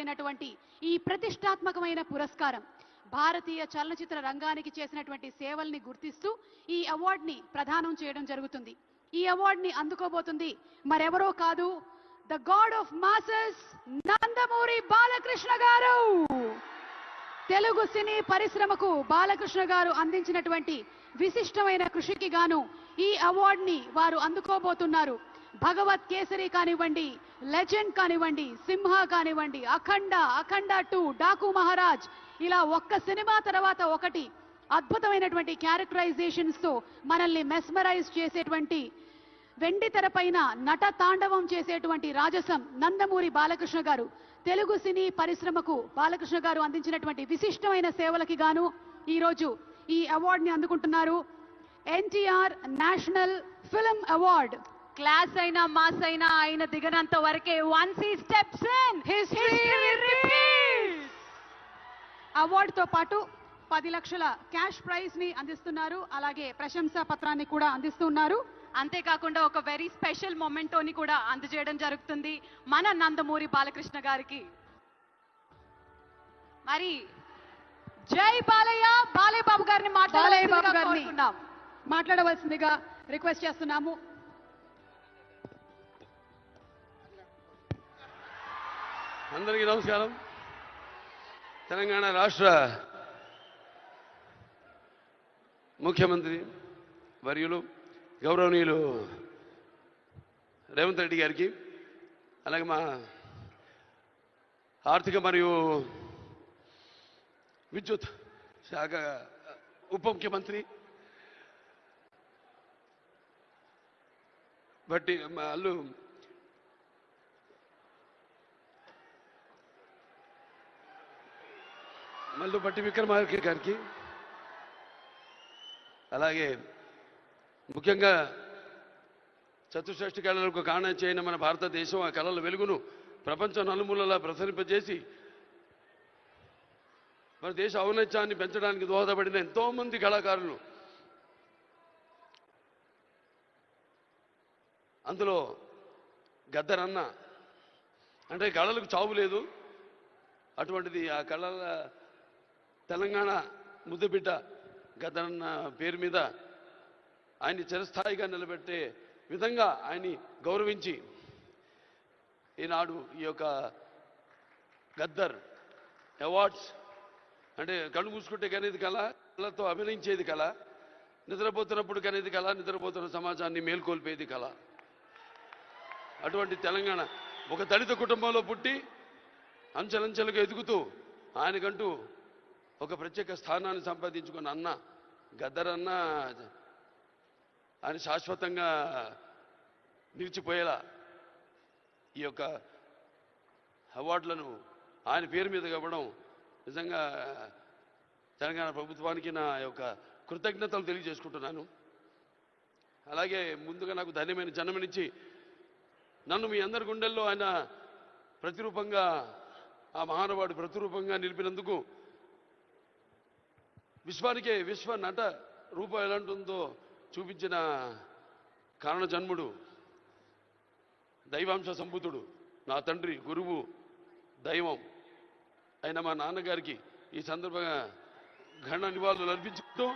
నిర్వహించబడినటువంటి ఈ ప్రతిష్టాత్మకమైన పురస్కారం భారతీయ చలనచిత్ర రంగానికి చేసినటువంటి సేవల్ని గుర్తిస్తూ ఈ అవార్డుని ప్రదానం చేయడం జరుగుతుంది. ఈ అవార్డుని అందుకోబోతుంది మరెవరో కాదు the god of masses Nandamuri Balakrishna గారు. తెలుగు సినీ పరిశ్రమకు బాలకృష్ణ గారు అందించినటువంటి విశిష్టమైన కృషికి గాను ఈ అవార్డుని వారు అందుకోబోతున్నారు. భగవత్ కేసరి కానివ్వండి లెజెండ్ కానివ్వండి సింహ కానివ్వండి అఖండ అఖండ టూ డాకు మహారాజ్. ఇలా ఒక్క సినిమా తర్వాత ఒకటి అద్భుతమైనటువంటి క్యారెక్టరైజేషన్స్తో మనల్ని మెస్మరైజ్ చేసేటువంటి వెండి తెరపైన నట తాండవం చేసేటువంటి రాజసం నందమూరి బాలకృష్ణ గారు. తెలుగు సినీ పరిశ్రమకు బాలకృష్ణ గారు అందించినటువంటి విశిష్టమైన సేవలకి గాను ఈరోజు ఈ అవార్డుని అందుకుంటున్నారు. NTR national film award class అయినా మాస్ అయినా ఆయన దిగనంత వరకే వన్స్ ఈ స్టెప్స్ ఇన్ హిస్టరీ అవార్డుతో పాటు పది లక్షల క్యాష్ ప్రైజ్ని అందిస్తున్నారు. అలాగే ప్రశంసా పత్రాన్ని కూడా అందిస్తున్నారు. అంతేకాకుండా ఒక వెరీ స్పెషల్ మొమెంటోని కూడా అందజేయడం జరుగుతుంది. మన నందమూరి బాలకృష్ణ గారికి. మరి జై బాలయ్య బాలయ్య బాబు గారిని బాలయ్య బాబు మాట్లాడాలి గారిని మాట్లాడవలసిందిగా రిక్వెస్ట్ చేస్తున్నాము. అందరికీ నమస్కారం. తెలంగాణ రాష్ట్ర ముఖ్యమంత్రి వర్యులు గౌరవనీయులు రేవంత్ రెడ్డి గారికి అలాగే మా ఆర్థిక మరియు విద్యుత్ శాఖ ఉప ముఖ్యమంత్రి బట్టి అల్లు మల్లుపట్టి విక్రమార్క గారికి. అలాగే ముఖ్యంగా చతుషష్ఠి కళలకు కారణం చేయని మన భారతదేశం ఆ కళల వెలుగును ప్రపంచ నలుమూలలా ప్రసరింపజేసి మన దేశ ఔన్నత్యాన్ని పెంచడానికి దోహదపడిన ఎంతోమంది కళాకారులు. అందులో గద్దరన్న అంటే కళలకు చావు లేదు అటువంటిది ఆ కళల తెలంగాణ ముద్దుబిడ్డ గద్దరన్న పేరు మీద ఆయన్ని చిరస్థాయిగా నిలబెట్టే విధంగా ఆయన్ని గౌరవించి ఈనాడు ఈ యొక్క గద్దర్ అవార్డ్స్ అంటే కళ్ళు మూసుకుంటే కనేది కళ కళతో అభినయించేది కళ నిద్రపోతున్నప్పుడు కనేది కళ నిద్రపోతున్న సమాజాన్ని మేల్కొల్పేది కళ. అటువంటి తెలంగాణ ఒక దళిత కుటుంబంలో పుట్టి అంచెలంచెలుగా ఎదుగుతూ ఆయనకంటూ ఒక ప్రత్యేక స్థానాన్ని సంపాదించుకున్న అన్న గద్దరన్న ఆయన శాశ్వతంగా నిలిచిపోయేలా ఈ యొక్క అవార్డులను ఆయన పేరు మీద ఇవ్వడం నిజంగా తెలంగాణ ప్రభుత్వానికి నా యొక్క కృతజ్ఞతలు తెలియజేసుకుంటున్నాను. అలాగే ముందుగా నాకు ధన్యమైన జన్మనిచ్చి నన్ను మీ అందరి గుండెల్లో ఆయన ప్రతిరూపంగా ఆ మహానుభావుడు ప్రతిరూపంగా నిలిపినందుకు విశ్వానికే విశ్వ నట రూపం ఎలాంటిందో చూపించిన కారణ జన్ముడు దైవాంశ సంభూతుడు నా తండ్రి గురువు దైవం అయిన మా నాన్నగారికి ఈ సందర్భంగా ఘన నివాళులు అర్పించుకుంటూ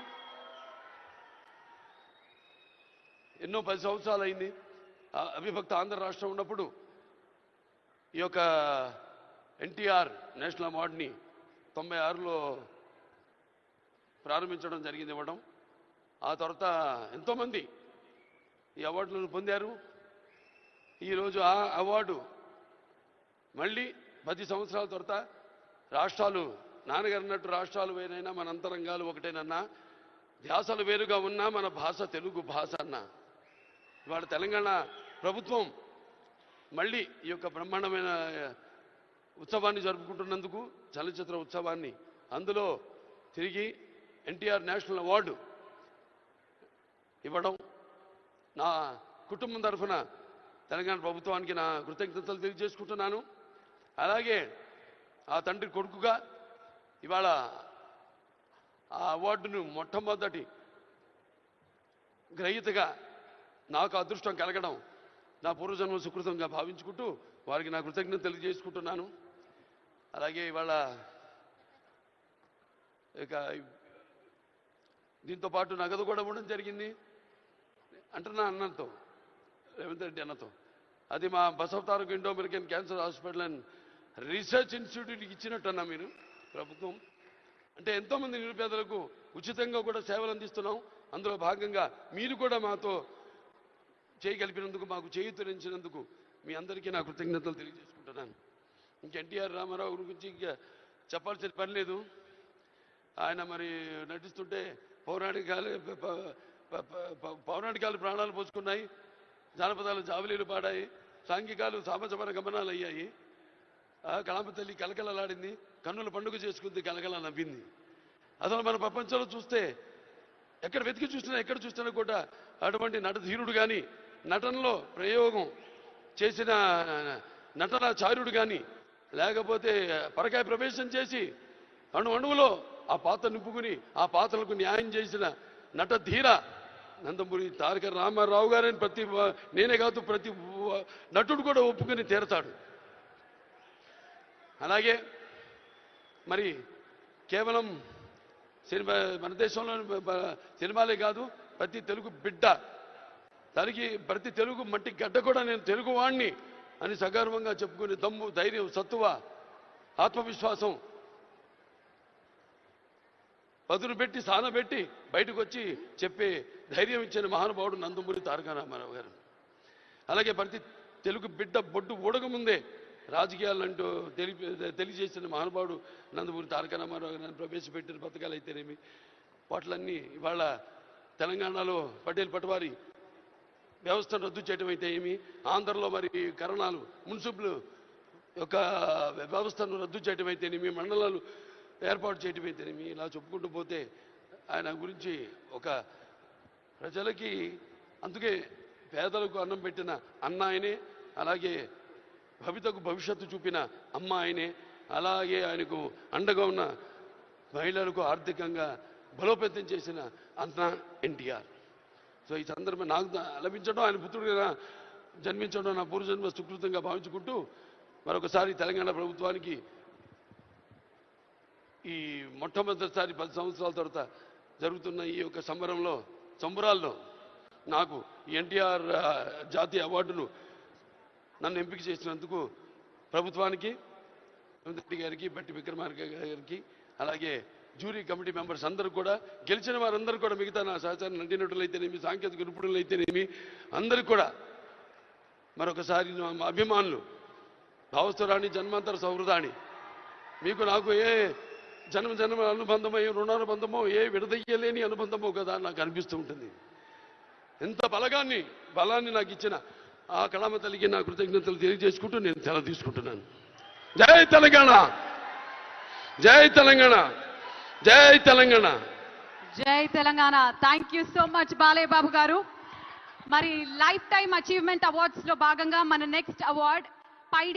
ఎన్నో పది సంవత్సరాలు అయింది అవిభక్త ఆంధ్ర రాష్ట్రం ఉన్నప్పుడు ఈ యొక్క ఎన్టీఆర్ నేషనల్ అవార్డుని తొంభై ఆరులో ప్రారంభించడం జరిగింది ఇవ్వడం. ఆ తర్వాత ఎంతోమంది ఈ అవార్డులను పొందారు. ఈరోజు ఆ అవార్డు మళ్ళీ పది సంవత్సరాల తర్వాత రాష్ట్రాలు నాన్నగారు అన్నట్టు రాష్ట్రాలు వేరైనా మన అంతరంగాలు ఒకటేనన్నా ధ్యాసలు వేరుగా ఉన్నా మన భాష తెలుగు భాష అన్నా. ఇవాళ తెలంగాణ ప్రభుత్వం మళ్ళీ ఈ యొక్క బ్రహ్మాండమైన ఉత్సవాన్ని జరుపుకుంటున్నందుకు చలనచిత్ర ఉత్సవాన్ని అందులో తిరిగి ఎన్టీఆర్ నేషనల్ అవార్డు ఇవ్వడం నా కుటుంబం తరఫున తెలంగాణ ప్రభుత్వానికి నా కృతజ్ఞతలు తెలియజేసుకుంటున్నాను. అలాగే ఆ తండ్రి కొడుకుగా ఇవాళ ఆ అవార్డును మొట్టమొదటి గ్రహీతగా నాకు అదృష్టం కలగడం నా పూర్వజన్మ సుకృతంగా భావించుకుంటూ వారికి నా కృతజ్ఞత తెలియజేసుకుంటున్నాను. అలాగే ఇవాళ ఇక దీంతో పాటు నగదు కూడా ఇవ్వడం జరిగింది. అంటున్నా అన్నతో రేవంత్ రెడ్డి అన్నతో. అది మా Basavatharaka Indo American cancer hospital and research ఇన్స్టిట్యూట్కి ఇచ్చినట్టు అన్నా మీరు ప్రభుత్వం. అంటే ఎంతోమంది నిరుపేదలకు ఉచితంగా కూడా సేవలు అందిస్తున్నాం. అందులో భాగంగా మీరు కూడా మాతో చేయగలిపినందుకు మాకు చేయుతరించినందుకు మీ అందరికీ నా కృతజ్ఞతలు తెలియజేసుకుంటున్నాను. ఇంక ఎన్టీఆర్ రామారావు గురించి ఇంకా చెప్పాల్సిన పని లేదు. ఆయన మరి నటిస్తుంటే పౌరాణికాలు పౌరాణికాలు ప్రాణాలు పోసుకున్నాయి జానపదాలు జావలీలు పాడాయి సాంఘికాలు సామాజపర గమనాలు అయ్యాయి. ఆ తల్లి కలకలలాడింది కన్నుల పండుగ చేసుకుంది కలకల నవ్వింది. అసలు మన ప్రపంచంలో చూస్తే ఎక్కడ వెతికి చూసినా ఎక్కడ చూసినా కూడా అటువంటి నటధీరుడు కానీ నటనలో ప్రయోగం చేసిన నటనాచార్యుడు కానీ లేకపోతే పరకాయ ప్రవేశం చేసి అణు అణువులో ఆ పాత్ర నింపుకుని ఆ పాత్రలకు న్యాయం చేసిన నటధీర నందమూరి తారక రామారావు గారని ప్రతి నేనే కాదు ప్రతి నటుడు కూడా ఒప్పుకుని తీరతాడు. అలాగే మరి కేవలం సినిమా మన దేశంలో సినిమాలే కాదు ప్రతి తెలుగు బిడ్డ దానికి ప్రతి తెలుగు మట్టి గడ్డ కూడా నేను తెలుగు వాణ్ణి అని సగర్వంగా చెప్పుకునే దమ్ము ధైర్యం సత్తువ ఆత్మవిశ్వాసం పదును పెట్టి సానబెట్టి బయటకు వచ్చి చెప్పే ధైర్యం ఇచ్చిన మహానుభావుడు నందమూరి తారక రామారావు గారు. అలాగే ప్రతి తెలుగు బిడ్డ బొడ్డు ఊడకముందే రాజకీయాలంటూ తెలిపి తెలియజేసిన మహానుభావుడు నందమూరి తారక రామారావు గారిని ప్రవేశపెట్టిన పథకాలు అయితేనేమి వాటిలన్నీ ఇవాళ తెలంగాణలో పటేల్ పటవారి వ్యవస్థను రద్దు చేయడం అయితే ఏమి ఆంధ్రలో మరి కరణాలు మున్సిపల్ యొక్క వ్యవస్థను రద్దు చేయడం అయితేనేమి మండలాలు ఏర్పాటు చేయటమే అయితేనేమి ఇలా చెప్పుకుంటూ పోతే ఆయన గురించి ఒక ప్రజలకి అందుకే పేదలకు అన్నం పెట్టిన అన్న ఆయనే అలాగే భవితకు భవిష్యత్తు చూపిన అమ్మ ఆయనే అలాగే ఆయనకు అండగా ఉన్న మహిళలకు ఆర్థికంగా బలోపేతం చేసిన అన్న ఎన్టీఆర్. సో ఈ సందర్భం నాకు లభించడం ఆయన పుత్రుడిగా జన్మించడం నా పూర్వజన్మ సుకృతంగా భావించుకుంటూ మరొకసారి తెలంగాణ ప్రభుత్వానికి ఈ మొట్టమొదటిసారి పది సంవత్సరాల తర్వాత జరుగుతున్న ఈ యొక్క సంబరంలో సంబరాల్లో నాకు ఎన్టీఆర్ జాతీయ అవార్డును నన్ను ఎంపిక చేసినందుకు ప్రభుత్వానికి రెడ్డి గారికి బట్టి విక్రమార్క గారికి అలాగే జ్యూరీ కమిటీ మెంబర్స్ అందరూ కూడా గెలిచిన వారందరూ కూడా మిగతా నా సహచార నటినటులైతేనేమి సాంకేతిక నిపుణులైతేనేమి అందరికీ కూడా మరొకసారి మా అభిమానులు భావస్థురాణి జన్మాంతర సౌహృదాన్ని మీకు నాకు ఏ జన్మ జన్మ అనుబంధమై ఏ రుణానుబంధమో ఏ విడదయ్యలేని అనుబంధమో కదా నాకు అనిపిస్తూ ఉంటుంది. ఎంత బలగాన్ని బలాన్ని నాకు ఇచ్చిన ఆ కళామ తల్లికి నా కృతజ్ఞతలు తెలియజేసుకుంటూ నేను తెల తీసుకుంటున్నాను. జై తెలంగాణ! జై తెలంగాణ! జై తెలంగాణ! జై Telangana! Thank you so much Balayya Babu గారు. మరి లైఫ్ టైమ్ అచీవ్మెంట్ అవార్డ్స్లో భాగంగా మన నెక్స్ట్ అవార్డ్ పైడి